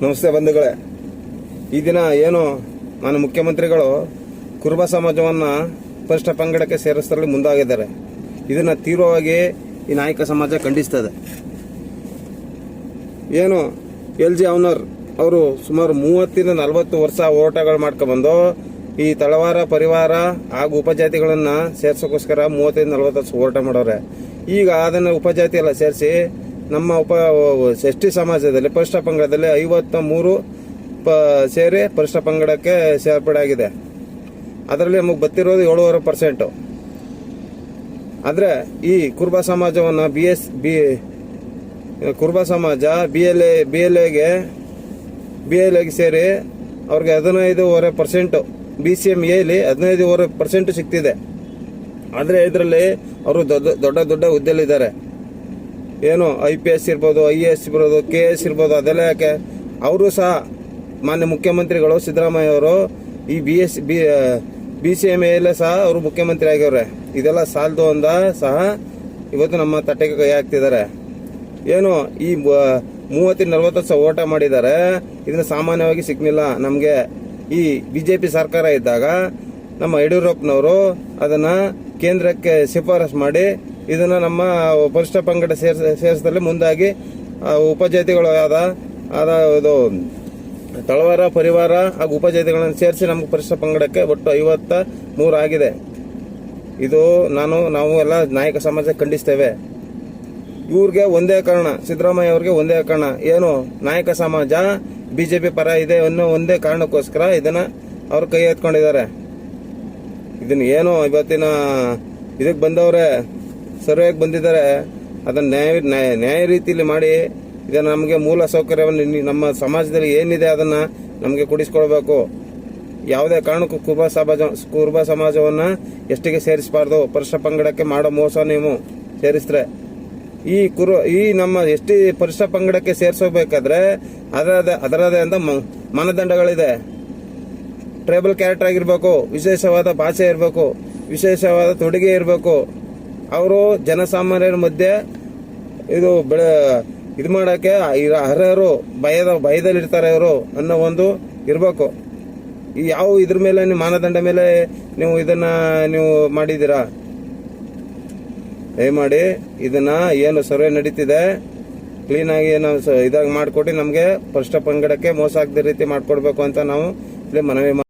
ನಮಸ್ತೆ ಬಂಧುಗಳೇ. ಈ ದಿನ ಏನು ಮಾನ್ಯ ಮುಖ್ಯಮಂತ್ರಿಗಳು ಕುರುಬ ಸಮಾಜವನ್ನು ಪರಿಷ್ಠ ಪಂಗಡಕ್ಕೆ ಸೇರಿಸಲು ಮುಂದಾಗಿದ್ದಾರೆ. ಇದನ್ನು ತೀವ್ರವಾಗಿ ಈ ನಾಯಕ ಸಮಾಜ ಖಂಡಿಸ್ತದೆ. ಏನು ಎಲ್ ಜಿ ಅವನರ್ ಅವರು ಸುಮಾರು ಮೂವತ್ತಿಂದ ನಲವತ್ತು ವರ್ಷ ಹೋರಾಟಗಳು ಮಾಡ್ಕೊಂಡ್ಬಂದು ಈ ತಳವಾರ, ಪರಿವಾರ ಹಾಗೂ ಉಪಜಾತಿಗಳನ್ನ ಸೇರ್ಸೋಕ್ಕೋಸ್ಕರ ಮೂವತ್ತೈದು ನಲವತ್ತು ವರ್ಷ ಹೋರಾಟ ಮಾಡೋರೆ. ಈಗ ಅದನ್ನು ಉಪಜಾತಿ ಎಲ್ಲ ಸೇರಿಸಿ ನಮ್ಮ ಉಪ ಎಸ್ ಸಮಾಜದಲ್ಲಿ ಪರಿಷ್ಠ ಪಂಗಡದಲ್ಲಿ ಐವತ್ತ ಮೂರು ಪ, ಸೇರಿ ಪರಿಷ್ಠ ಪಂಗಡಕ್ಕೆ ಸೇರ್ಪಡೆ ಆಗಿದೆ. ಅದರಲ್ಲಿ ನಮಗೆ ಬತ್ತಿರೋದು ಏಳುವರೆ ಪರ್ಸೆಂಟು ಆದರೆ ಈ ಕುರುಬ ಸಮಾಜವನ್ನು ಬಿ ಎಸ್, ಬಿ, ಕುರುಬ ಸಮಾಜ B L A B L ಎಗೆ ಬಿ ಎಲ್ ಎಗೆ ಸೇರಿ ಅವ್ರಿಗೆ ಹದಿನೈದೂವರೆ ಪರ್ಸೆಂಟು ಬಿ ಸಿ ಎಂ ಎಲ್ಲಿ ಹದಿನೈದೂವರೆ ಪರ್ಸೆಂಟು ಸಿಗ್ತಿದೆ. ಆದರೆ ಇದರಲ್ಲಿ ಅವರು ದೊಡ್ಡ ದೊಡ್ಡ ದೊಡ್ಡ ಏನು ಐ ಪಿ ಎಸ್ ಇರ್ಬೋದು ಐ ಎ ಎಸ್ ಇರ್ಬೋದು ಕೆ ಎಸ್ ಇರ್ಬೋದು, ಅದೆಲ್ಲ ಯಾಕೆ? ಅವರು ಸಹ ಮಾನ್ಯ ಮುಖ್ಯಮಂತ್ರಿಗಳು ಸಿದ್ದರಾಮಯ್ಯ ಅವರು ಈ B S B B C M ಎಲ್ಲೇ ಸಹ ಅವರು ಮುಖ್ಯಮಂತ್ರಿ ಆಗ್ಯವ್ರೆ ಇದೆಲ್ಲ ಸಾಲದು ಅಂದ ಸಹ ಇವತ್ತು ನಮ್ಮ ತಟ್ಟೆಗೆ ಕೈ ಹಾಕ್ತಿದ್ದಾರೆ. ಏನು ಈ ಮೂವತ್ತು ನಲವತ್ತು ವರ್ಷ ಓಟ ಮಾಡಿದ್ದಾರೆ. ಇದನ್ನ ಸಾಮಾನ್ಯವಾಗಿ ಸಿಗ್ಲಿಲ್ಲ. ನಮಗೆ ಈ ಬಿಜೆಪಿ ಸರ್ಕಾರ ಇದ್ದಾಗ ನಮ್ಮ ಯಡಿಯೂರಪ್ಪನವರು ಅದನ್ನ ಕೇಂದ್ರಕ್ಕೆ ಶಿಫಾರಸು ಮಾಡಿ ಇದನ್ನ ನಮ್ಮ ಪರಿಷ್ಠ ಪಂಗಡ ಸೇರ್ಸ, ಸೇರಿಸದಲ್ಲಿ ಮುಂದಾಗಿ ಉಪಜಾತಿಗಳು ಆದ ಆದ ಇದು, ತಳವಾರ, ಪರಿವಾರ ಹಾಗೂ ಉಪಜಾತಿಗಳನ್ನು ಸೇರಿಸಿ ನಮ್ಗೆ ಪರಿಷ್ಠ ಪಂಗಡಕ್ಕೆ ಒಟ್ಟು ಐವತ್ತ ಆಗಿದೆ. ಇದು ನಾನು, ನಾವು ಎಲ್ಲ ನಾಯಕ ಸಮಾಜ ಖಂಡಿಸ್ತೇವೆ. ಇವ್ರಿಗೆ ಒಂದೇ ಕಾರಣ, ಸಿದ್ದರಾಮಯ್ಯ ಅವ್ರಿಗೆ ಒಂದೇ ಕಾರಣ. ಏನು? ನಾಯಕ ಸಮಾಜ, ಬಿಜೆಪಿ ಪರ ಇದೆ ಅನ್ನೋ ಒಂದೇ ಕಾರಣಕ್ಕೋಸ್ಕರ ಇದನ್ನ ಅವ್ರು ಕೈ ಎತ್ಕೊಂಡಿದ್ದಾರೆ. ಇದನ್ನ ಏನು ಇವತ್ತಿನ ಇದಕ್ಕೆ ಬಂದವ್ರೆ ಸರ್ವೆಗೆ ಬಂದಿದ್ದಾರೆ, ಅದನ್ನ ನ್ಯಾಯ ನ್ಯಾಯ ನ್ಯಾಯ ರೀತಿಯಲ್ಲಿ ಮಾಡಿ ಇದು ನಮಗೆ ಮೂಲ ಸೌಕರ್ಯವನ್ನು ನಮ್ಮ ಸಮಾಜದಲ್ಲಿ ಏನಿದೆ ಅದನ್ನ ನಮಗೆ ಕೊಡಿಸ್ಕೊಳ್ಬೇಕು. ಯಾವುದೇ ಕಾರಣಕ್ಕೂ ಕುರುಬ ಸಮಾಜ, ಕುರುಬ ಸಮಾಜವನ್ನ ಎಷ್ಟಿಗೆ ಸೇರಿಸಬಾರ್ದು? ಪರಿಷ್ಠ ಪಂಗಡಕ್ಕೆ ಮಾಡೋ ಮೋಸ ನೀವು ಸೇರಿಸಿದ್ರೆ ಈ ಕುರು, ಈ ನಮ್ಮ ಎಷ್ಟಿ ಪರಿಷ್ಠ ಪಂಗಡಕ್ಕೆ ಸೇರಿಸಬೇಕಾದ್ರೆ ಅದರದೇ ಅದರದೇ ಅಂತ ಮಾನದಂಡಗಳಿದೆ. ಟ್ರೈಬಲ್ ಕ್ಯಾರೆಕ್ಟರ್ ಆಗಿರಬೇಕು, ವಿಶೇಷವಾದ ಭಾಷೆ ಇರಬೇಕು, ವಿಶೇಷವಾದ ತೊಡುಗೆ ಇರಬೇಕು. ಅವರು ಜನಸಾಮಾನ್ಯರ ಮಧ್ಯೆ ಇದು ಬೆಳೆ ಇದು ಮಾಡೋಕ್ಕೆ ಅರ್ಹರು ಭಯದ ಭಯದಲ್ಲಿರ್ತಾರೆ ಇವರು ಅನ್ನೋ ಒಂದು ಇರಬೇಕು. ಯಾವ ಇದ್ರ ಮೇಲೆ ನೀವು ಮಾನದಂಡ ಮೇಲೆ ನೀವು ಇದನ್ನ ನೀವು ಮಾಡಿದ್ದೀರಾ? ದಯಮಾಡಿ ಇದನ್ನ ಏನು ಸರ್ವೆ ನಡೀತಿದೆ ಕ್ಲೀನಾಗಿ ನಾವು ಇದಾಗಿ ಮಾಡಿಕೊಟ್ಟು ನಮಗೆ ಫಸ್ಟ್ ಪಂಗಡಕ್ಕೆ ಮೋಸ ಆಗದ ರೀತಿ ಮಾಡಿಕೊಡ್ಬೇಕು ಅಂತ ನಾವು ಇಲ್ಲಿ ಮನವಿ